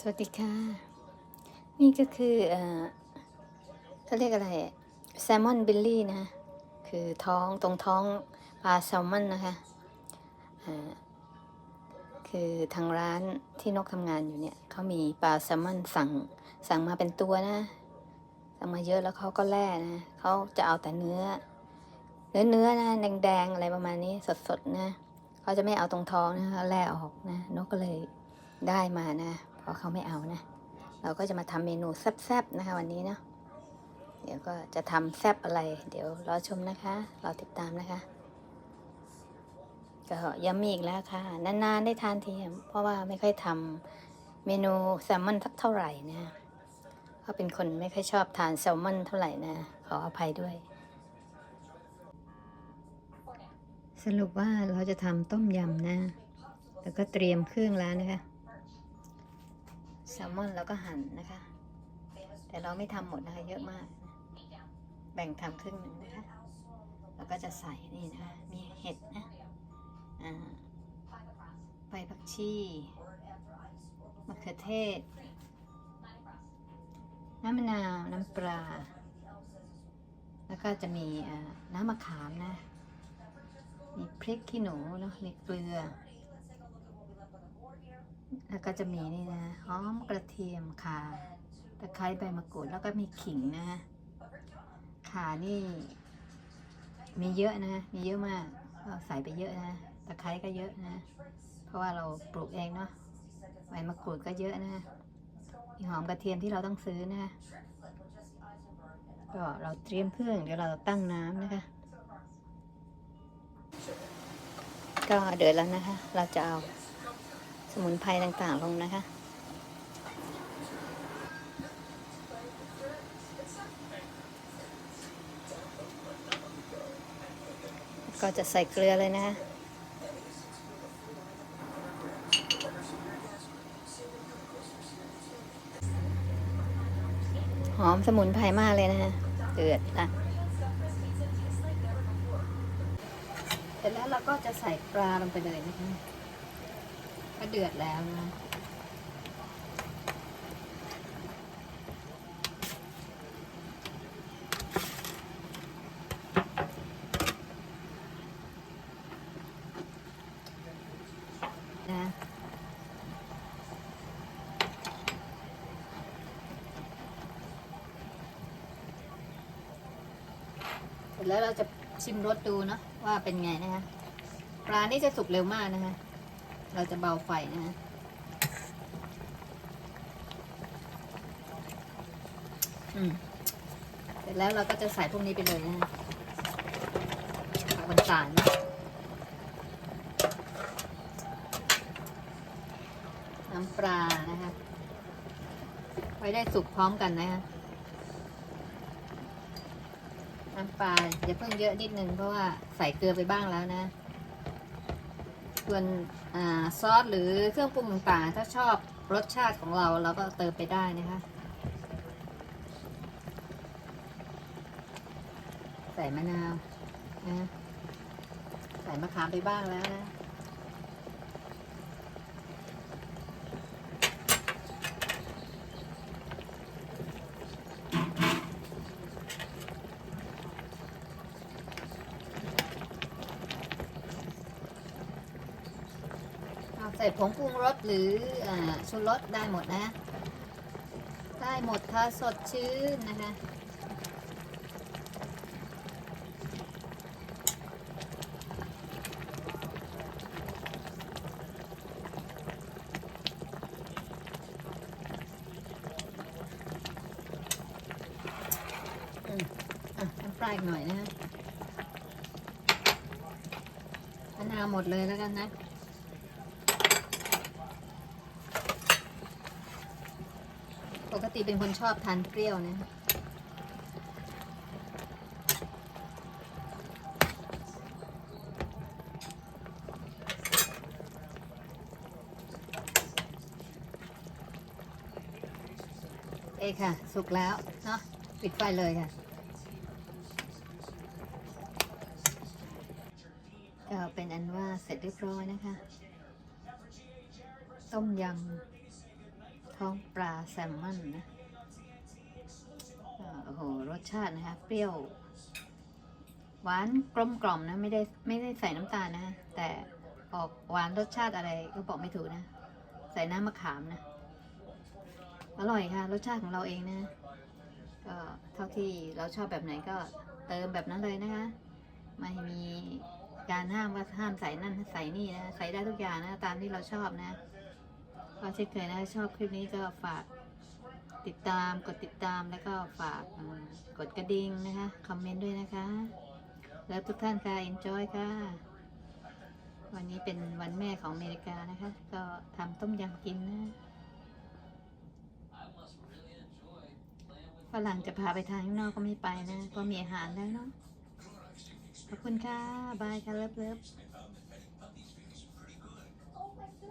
สวัสดีค่ะ นี่ก็คือเออเขาเรียกอะไรแซลมอนบิลลี่นะ คือท้องตรงท้องปลาแซลมอนนะคะคือทางร้านที่นกทำงานอยู่เนี่ยเขามีปลาแซลมอนสั่งสั่งมาเป็นตัวนะ สั่งมาเยอะแล้วเขาก็แล่นะเขาจะเอาแต่เนื้อ เนื้อเนื้อนะแดงๆอะไรประมาณนี้สดๆนะเขาจะไม่เอาตรงท้องนะเขาแล่ออกนะนกก็เลยได้มานะ เพราะเขาไม่เอานะ เราก็จะมาทำเมนูแซ่บๆนะคะ วันนี้เนาะเดี๋ยวก็จะทำแซ่บอะไร เดี๋ยวรอชมนะคะรอติดตามนะคะก็ย้ำมีอีกแล้วค่ะ นานๆได้ทานทีเพราะว่าไม่ค่อยทำเมนูแซลมอนสักเท่าไหร่นะเพราะเป็นคนไม่ค่อยชอบทานแซลมอนเท่าไหร่นะ ขออภัยด้วย สรุปว่าเราจะทำต้มยำนะ แล้วก็เตรียมเครื่องแล้วนะคะ แซลมอนเราก็หั่นนะคะ แต่เราไม่ทำหมดนะคะเยอะมาก แบ่งทำครึ่งหนึ่งนะคะแล้วก็จะใส่นี่นะคะมีเห็ดนะอ่าใบผักชีมะเขือเทศ น้ำมะนาว น้ำปลา แล้วก็จะมีอ่าน้ำมะขามนะ มีพริกขี้หนูเนาะมีเกลือ แล้วก็จะมีนี่นะหอมกระเทียมข่าตะไคร้ใบมะกรูดแล้วก็มีขิงนะขานี่ มีเยอะนะ มีเยอะมากก็ใส่ไปเยอะนะตะไคร้ก็เยอะนะ เพราะว่าเราปลูกเองเนาะใบมะกรูดก็เยอะนะมีหอมกระเทียมที่เราต้องซื้อนะ ก็เราเตรียมเครื่องเดี๋ยวเราตั้งน้ำนะคะ ก็เดือดแล้วนะคะ เราจะเอา มุนไพรต่างๆลงนะคะ ก็จะใส่เกลือเลยนะคะหอมสมุนไพรมากเลยนะคะเดือดละเสร็จแล้วเราก็จะใส่ปลาลงไปเลยนะคะ ก็เดือดแล้วนะนะแล้วเราจะชิมรสดูเนาะว่าเป็นไงนะคะปลานี่จะสุกเร็วมากนะคะ เราจะเบาไฟนะคะอืมเสร็จแล้วเราก็จะใส่พวกนี้ไปเลยนะคะบนจานนะน้ำปลานะคะไว้ได้สุกพร้อมกันนะคะน้ำปลาอย่าเพิ่งเยอะนิดนึงเพราะว่าใส่เกลือไปบ้างแล้วนะ ส่วนอซอสหรือเครื่องปรุงต่างๆถ้าชอบรสชาติของเราเราก็เติมไปได้นะคะ ใส่มะนาวนะใส่มะขามไปบ้างแล้วนะ ใส่ผงปรุงรสหรืออชูรสได้หมดนะ ได้หมดค่ะสดชื่นนะคะอืมอะน้ำปลาอีกหน่อยนะฮะมะนาวหมดเลยแล้วกันนะ ปกติเป็นคนชอบทานเปรี้ยวนะเอยค่ะ สุกแล้ว เนาะปิดไฟเลยค่ะก็เป็นอันว่าเสร็จเรียบร้อยนะคะ ต้มยำ ท้องปลาแซลมอนนะโอ้โห รสชาตินะคะ เปรี้ยว หวานกลมกล่อมนะ ไม่ได้ไม่ได้ใส่น้ำตาลนะ แต่ออกหวานรสชาติอะไรก็บอกไม่ถูกนะ ใส่น้ำมะขามนะ อร่อยค่ะ รสชาติของเราเองนะก็เท่าที่เราชอบแบบไหนก็เติมแบบนั้นเลยนะคะ ไม่มีการห้ามว่าห้ามใส่นั่นใส่นี่นะ ใส่ได้ทุกอย่างนะ ตามที่เราชอบนะ ก็เช่นเคยนะชอบคลิปนี้ก็ฝากติดตามกดติดตามแล้วก็ฝากกดกระดิ่งนะคะคอมเมนต์ด้วยนะคะ แล้วทุกท่านค่ะ enjoy ค่ะ วันนี้เป็นวันแม่ของอเมริกานะคะ ก็ทำต้มยำกินนะฝรั่งจะพาไปทางข้างนอกก็ไม่ไปนะเพราะมีอาหารแล้วเนาะขอบคุณค่ะ บายค่ะเลิฟเลิฟ